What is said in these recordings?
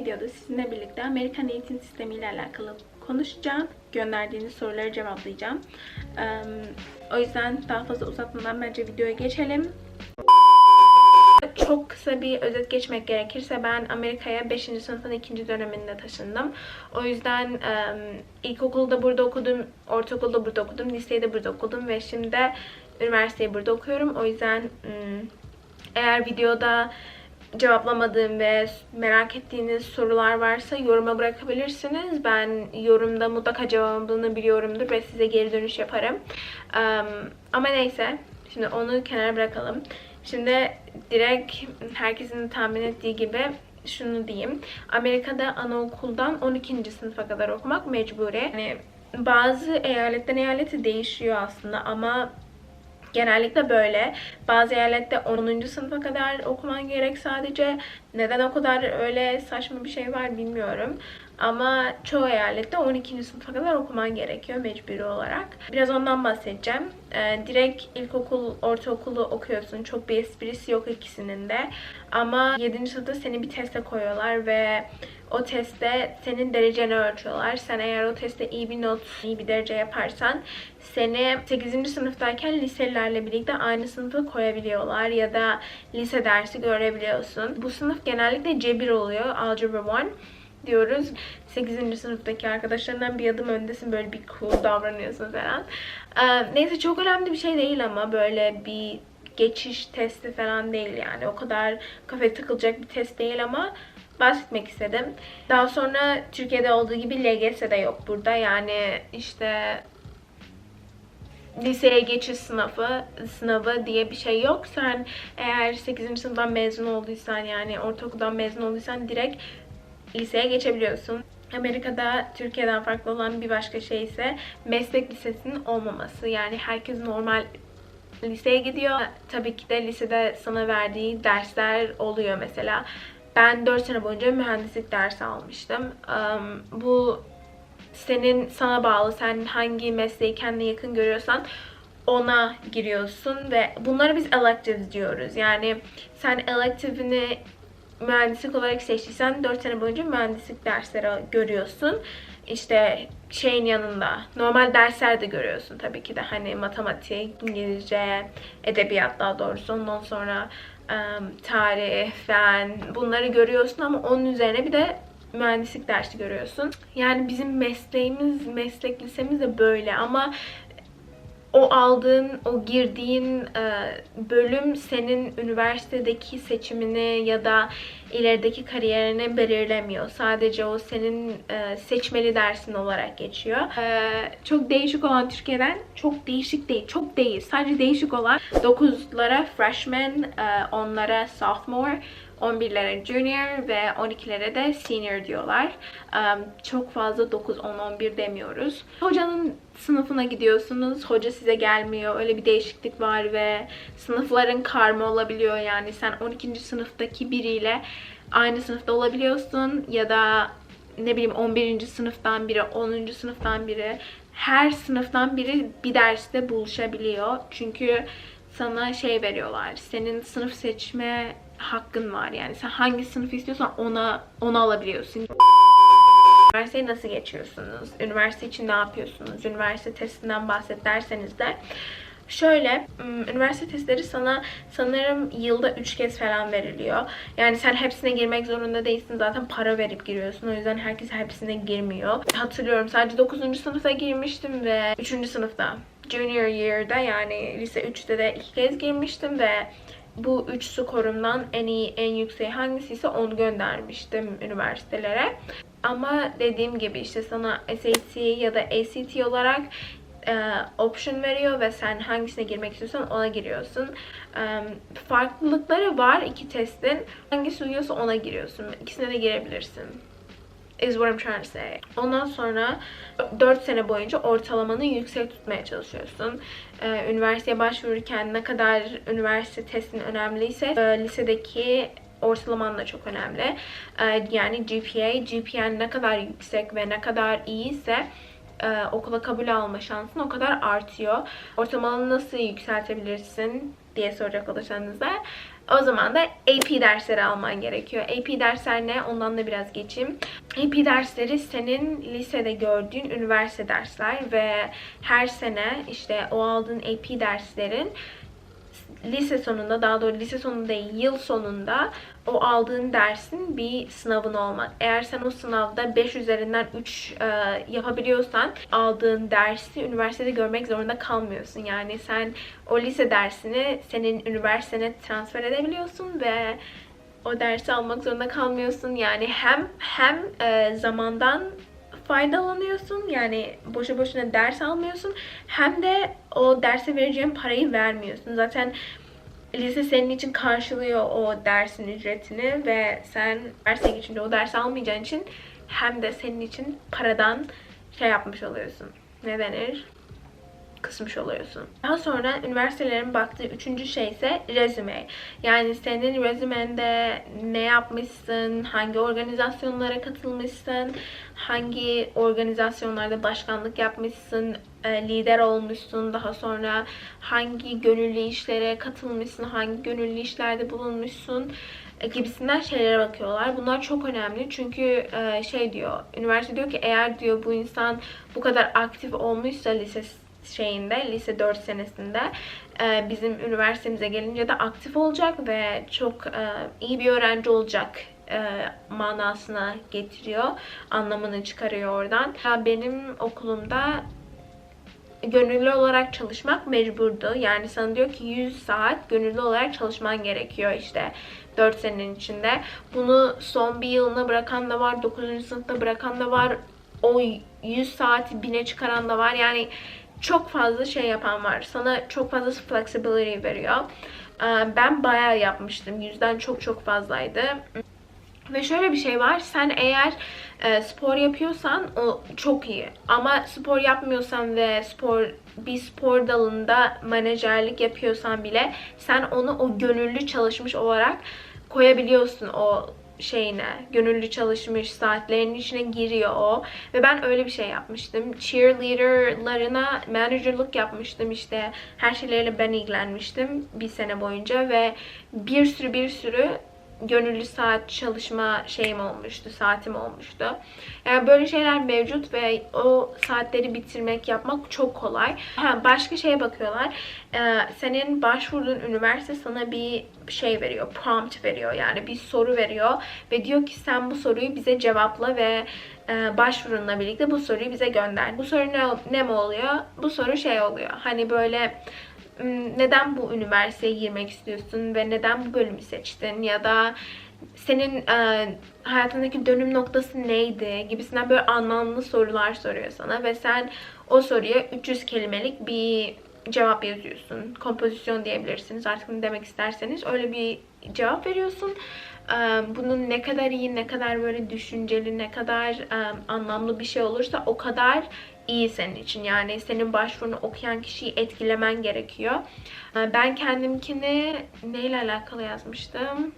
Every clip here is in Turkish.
videoda sizinle birlikte Amerikan eğitim sistemi ile alakalı konuşacağım. Gönderdiğiniz soruları cevaplayacağım. O yüzden daha fazla uzatmadan bence videoya geçelim. Çok kısa bir özet geçmek gerekirse ben Amerika'ya 5. sınıfın 2. döneminde taşındım. O yüzden ilkokulda burada okudum, ortaokulda burada okudum, liseyi de burada okudum ve şimdi üniversiteyi burada okuyorum. O yüzden ım, eğer videoda cevaplamadığım ve merak ettiğiniz sorular varsa yoruma bırakabilirsiniz. Ben yorumda mutlaka cevabını biliyorumdur ve size geri dönüş yaparım. Eee, ama neyse, şimdi onu kenara bırakalım. Şimdi direkt herkesin tahmin ettiği gibi şunu diyeyim. Amerika'da anaokuldan 12. sınıfa kadar okumak mecburi. Yani bazı eyaletten eyalete değişiyor aslında ama genellikle böyle. Bazı eyalette 10. sınıfa kadar okuman gerek sadece. Neden o kadar öyle saçma bir şey var bilmiyorum. Ama çoğu eyalette 12. sınıfa kadar okuman gerekiyor mecburi olarak. Biraz ondan bahsedeceğim. Ee, direkt ilkokul, ortaokulu okuyorsun. Çok bir esprisi yok ikisinin de. Ama 7. sınıfta seni bir teste koyuyorlar ve o testte senin dereceni ölçüyorlar. Sen eğer o testte iyi bir not, iyi bir derece yaparsan seni 8. sınıftayken liselilerle birlikte aynı sınıfa koyabiliyorlar ya da lise dersi görebiliyorsun. Bu sınıf genellikle cebir oluyor. Algebra 1 diyoruz. 8. sınıftaki arkadaşlarından bir adım öndesin. Böyle bir cool davranıyorsun falan. Ee, neyse çok önemli bir şey değil ama böyle bir geçiş testi falan değil yani. O kadar kafaya takılacak bir test değil ama bahsetmek istedim. Daha sonra Türkiye'de olduğu gibi LGS de yok burada. Yani işte liseye geçiş sınavı, sınavı diye bir şey yok. Sen eğer 8. sınıftan mezun olduysan yani ortaokuldan mezun olduysan direkt liseye geçebiliyorsun. Amerika'da Türkiye'den farklı olan bir başka şey ise meslek lisesinin olmaması. Yani herkes normal liseye gidiyor. Tabii ki de lisede sana verdiği dersler oluyor mesela. Ben 4 sene boyunca mühendislik dersi almıştım. Bu senin sana bağlı. Sen hangi mesleği kendine yakın görüyorsan ona giriyorsun ve bunları biz electives diyoruz. Yani sen elective'ini mühendislik olarak seçtiysen 4 sene boyunca mühendislik dersleri görüyorsun. İşte şeyin yanında normal dersler de görüyorsun tabii ki de hani matematik, İngilizce, edebiyat daha doğrusu ondan sonra tarih, fen bunları görüyorsun ama onun üzerine bir de mühendislik dersi görüyorsun. Yani bizim mesleğimiz, meslek lisemiz de böyle ama o aldığın, o girdiğin e, bölüm senin üniversitedeki seçimini ya da ilerideki kariyerini belirlemiyor. Sadece o senin e, seçmeli dersin olarak geçiyor. E, çok değişik olan Türkiye'den, çok değişik değil, çok değil. Sadece değişik olan 9'lara freshman, onlara sophomore, 11'lere junior ve 12'lere de senior diyorlar. Çok fazla 9, 10, 11 demiyoruz. Hocanın sınıfına gidiyorsunuz. Hoca size gelmiyor. Öyle bir değişiklik var ve sınıfların karma olabiliyor. Yani sen 12. sınıftaki biriyle aynı sınıfta olabiliyorsun ya da ne bileyim 11. sınıftan biri, 10. sınıftan biri her sınıftan biri bir derste buluşabiliyor. Çünkü sana şey veriyorlar. Senin sınıf seçme hakkın var yani. Sen hangi sınıf istiyorsan ona onu alabiliyorsun. Üniversiteyi nasıl geçiyorsunuz? Üniversite için ne yapıyorsunuz? Üniversite testinden bahset derseniz de Şöyle, üniversite testleri sana sanırım yılda 3 kez falan veriliyor. Yani sen hepsine girmek zorunda değilsin. Zaten para verip giriyorsun. O yüzden herkes hepsine girmiyor. Hatırlıyorum sadece 9. sınıfta girmiştim ve 3. sınıfta junior year'da yani lise 3'te de iki kez girmiştim ve bu üç skorumdan en iyi, en yüksek hangisiyse onu göndermiştim üniversitelere. Ama dediğim gibi işte sana SAT ya da ACT olarak e, option veriyor ve sen hangisine girmek istiyorsan ona giriyorsun. E, farklılıkları var iki testin. Hangisi uyuyorsa ona giriyorsun. İkisine de girebilirsin is what I'm trying to say. Ondan sonra 4 sene boyunca ortalamanı yüksek tutmaya çalışıyorsun. Ee, üniversiteye başvururken ne kadar üniversite testin önemliyse e, lisedeki ortalaman da çok önemli. Ee, yani GPA, GPA ne kadar yüksek ve ne kadar iyiyse e, okula kabul alma şansın o kadar artıyor. Ortalamanı nasıl yükseltebilirsin diye soracak olursanız da O zaman da AP dersleri alman gerekiyor. AP dersler ne? Ondan da biraz geçeyim. AP dersleri senin lisede gördüğün üniversite dersler ve her sene işte o aldığın AP derslerin lise sonunda daha doğru lise sonunda değil yıl sonunda o aldığın dersin bir sınavın olmak. Eğer sen o sınavda 5 üzerinden 3 e, yapabiliyorsan aldığın dersi üniversitede görmek zorunda kalmıyorsun. Yani sen o lise dersini senin üniversitene transfer edebiliyorsun ve o dersi almak zorunda kalmıyorsun. Yani hem hem e, zamandan faydalanıyorsun. Yani boşa boşuna ders almıyorsun. Hem de o derse vereceğin parayı vermiyorsun. Zaten lise senin için karşılıyor o dersin ücretini ve sen derse geçince o dersi almayacağın için hem de senin için paradan şey yapmış oluyorsun. Ne denir? Kısmış oluyorsun. Daha sonra üniversitelerin baktığı üçüncü şey ise rezüme. Yani senin rezümende ne yapmışsın, hangi organizasyonlara katılmışsın, hangi organizasyonlarda başkanlık yapmışsın, e, lider olmuşsun, daha sonra hangi gönüllü işlere katılmışsın, hangi gönüllü işlerde bulunmuşsun e, gibisinden şeylere bakıyorlar. Bunlar çok önemli çünkü e, şey diyor, üniversite diyor ki eğer diyor bu insan bu kadar aktif olmuşsa lise şeyinde lise 4 senesinde e, bizim üniversitemize gelince de aktif olacak ve çok e, iyi bir öğrenci olacak e, manasına getiriyor. Anlamını çıkarıyor oradan. Benim okulumda gönüllü olarak çalışmak mecburdu. Yani sana diyor ki 100 saat gönüllü olarak çalışman gerekiyor işte 4 senenin içinde. Bunu son bir yılına bırakan da var, 9. sınıfta bırakan da var. O 100 saati bine çıkaran da var. Yani çok fazla şey yapan var. Sana çok fazla flexibility veriyor. Ee, ben bayağı yapmıştım. Yüzden çok çok fazlaydı. Ve şöyle bir şey var. Sen eğer e, spor yapıyorsan o çok iyi. Ama spor yapmıyorsan ve spor bir spor dalında menajerlik yapıyorsan bile sen onu o gönüllü çalışmış olarak koyabiliyorsun o şeyine, gönüllü çalışmış saatlerinin içine giriyor o. Ve ben öyle bir şey yapmıştım. Cheerleaderlarına managerlık yapmıştım işte. Her şeylerle ben ilgilenmiştim bir sene boyunca ve bir sürü bir sürü gönüllü saat çalışma şeyim olmuştu, saatim olmuştu. Yani böyle şeyler mevcut ve o saatleri bitirmek, yapmak çok kolay. Ha, başka şeye bakıyorlar. Ee, senin başvurduğun üniversite sana bir şey veriyor, prompt veriyor. Yani bir soru veriyor ve diyor ki sen bu soruyu bize cevapla ve e, başvurunla birlikte bu soruyu bize gönder. Bu soru ne, ne mi oluyor? Bu soru şey oluyor. Hani böyle neden bu üniversiteye girmek istiyorsun ve neden bu bölümü seçtin ya da senin e, hayatındaki dönüm noktası neydi gibisinden böyle anlamlı sorular soruyor sana ve sen o soruya 300 kelimelik bir cevap yazıyorsun. Kompozisyon diyebilirsiniz artık ne demek isterseniz. Öyle bir cevap veriyorsun. Bunun ne kadar iyi, ne kadar böyle düşünceli, ne kadar anlamlı bir şey olursa o kadar iyi senin için. Yani senin başvurunu okuyan kişiyi etkilemen gerekiyor. Ben kendimkini neyle alakalı yazmıştım?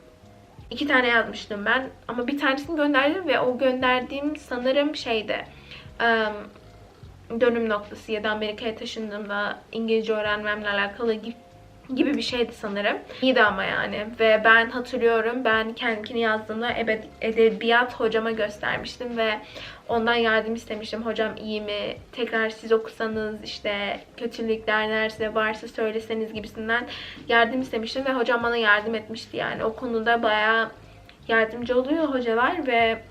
İki tane yazmıştım ben. Ama bir tanesini gönderdim ve o gönderdiğim sanırım şeydi. Dönüm noktası ya da Amerika'ya taşındığımda İngilizce öğrenmemle alakalı gibi bir şeydi sanırım. İyiydi ama yani. Ve ben hatırlıyorum ben kendimkini yazdığımda edebiyat hocama göstermiştim ve ondan yardım istemiştim. Hocam iyi mi? Tekrar siz okusanız işte kötülükler nerede varsa söyleseniz gibisinden yardım istemiştim ve hocam bana yardım etmişti yani. O konuda bayağı yardımcı oluyor hocalar ve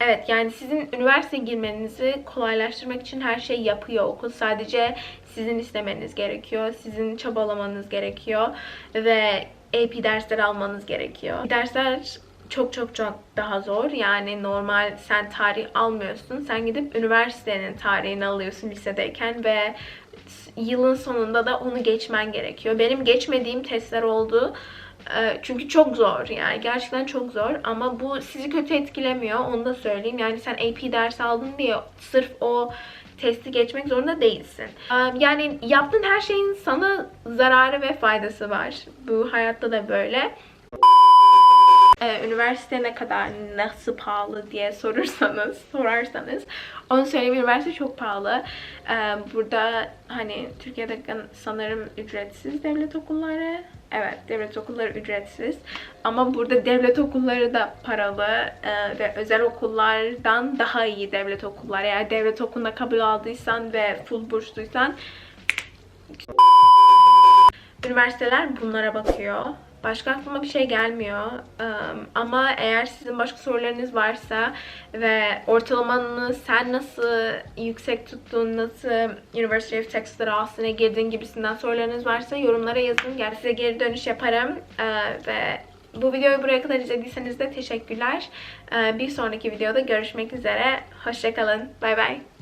Evet yani sizin üniversite girmenizi kolaylaştırmak için her şey yapıyor okul. Sadece sizin istemeniz gerekiyor. Sizin çabalamanız gerekiyor. Ve AP dersler almanız gerekiyor. Dersler çok çok çok daha zor. Yani normal sen tarih almıyorsun. Sen gidip üniversitenin tarihini alıyorsun lisedeyken ve yılın sonunda da onu geçmen gerekiyor. Benim geçmediğim testler oldu. Ee, çünkü çok zor yani gerçekten çok zor ama bu sizi kötü etkilemiyor onu da söyleyeyim. Yani sen AP ders aldın diye sırf o testi geçmek zorunda değilsin. Ee, yani yaptığın her şeyin sana zararı ve faydası var. Bu hayatta da böyle. Ee, üniversite ne kadar nasıl pahalı diye sorursanız, sorarsanız onu söyleyeyim. Üniversite çok pahalı. Burada hani Türkiye'de sanırım ücretsiz devlet okulları Evet, devlet okulları ücretsiz. Ama burada devlet okulları da paralı e, ve özel okullardan daha iyi devlet okulları. Eğer devlet okuluna kabul aldıysan ve full bursluysan üniversiteler bunlara bakıyor. Başka aklıma bir şey gelmiyor. Um, ama eğer sizin başka sorularınız varsa ve ortalamanı sen nasıl yüksek tuttun, nasıl University of Texas'ta Austin'e girdin gibisinden sorularınız varsa yorumlara yazın. Gel size geri dönüş yaparım. Ee, ve bu videoyu buraya kadar izlediyseniz de teşekkürler. Ee, bir sonraki videoda görüşmek üzere. Hoşçakalın. Bay bay.